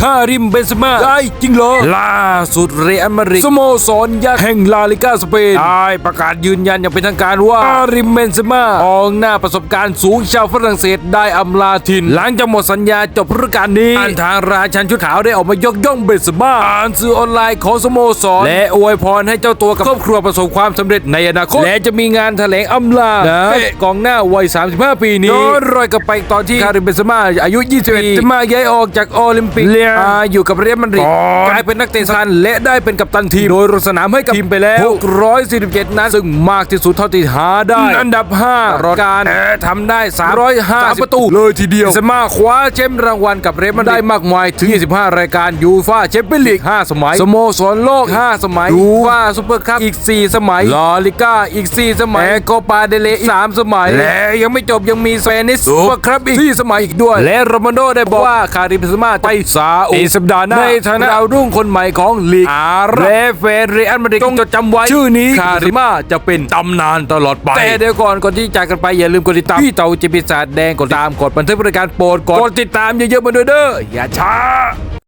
คาริมเบนเซม่าได้จริงเหรอ ล่าสุดเรอัลมาดริดสโมสรยักษ์แห่งลาลิกาสเปนได้ประกาศยืนยันอย่างเป็นทางการว่าคาริมเบนเซม่ากองหน้าประสบการณ์สูงชาวฝรั่งเศสได้อำลาทิน หลังจากหมดสัญญาจบฤดูกาลนี้ทางราชันชุดขาวได้ออกมายกย่องเบนเซม่าผ่านสื่อออนไลน์ของสโมสร และอวยพรให้เจ้าตัวกับครอบครัวประสบความสำเร็จในอนาคตและจะมีงานแถลงอำลานะกองหน้าวัย 35 ปีนี้ย้อนรอยกลับไปตอนที่คาริมเบนเซม่าอายุ 21ปีมาย้ายออกจากโอลิมปิกมาอยู่กับเรอัลมาดริดกลายเป็นนักเตะสำคัญและได้เป็นกัปตันทีม โดยลงสนามให้กับทีมไปแล้ว 647 นัดซึ่งมากที่สุดเท่าที่หาได้ อันดับ 5 รอดการแต่ทำได้ 305ประตู เลยทีเดียวเซม่าคว้าแชมป์รางวัลกับเรอัลมาดริดได้มากมายถึง 25 รายการยูฟ่าแชมเปี้ยนลีก 5 สมัย สโมสรโลก 5 สมัยยูฟ่าซูเปอร์คัพอีก 4 สมัยลาลิก้าอีก 4 สมัยแอโกปาเดเลอีก 3 สมัย และยังไม่จบยังมีสเปนิสซูเปอร์คัพอีก 4 สมัยอีกด้วย และโรมาโดได้บอกว่าคาริมเบนเซม่าไปซาอุในสัปดาห์หน้าในฐานะดาวรุ่งคนใหม่ของลีกอาหรับและแฟนเรอัลมาดริดต้องจดจำไว้ชื่อนี้คาริม่าจะเป็นตำนานตลอดไปแต่เดี๋ยวก่อนก่อนที่จากกันไปอย่าลืมกดติดตามพี่เต่าจิปิศาจแดงกดตามกดบันทึกบริการโปรดกดติดตามเยอะๆมาด้วยเด้ออย่าช้า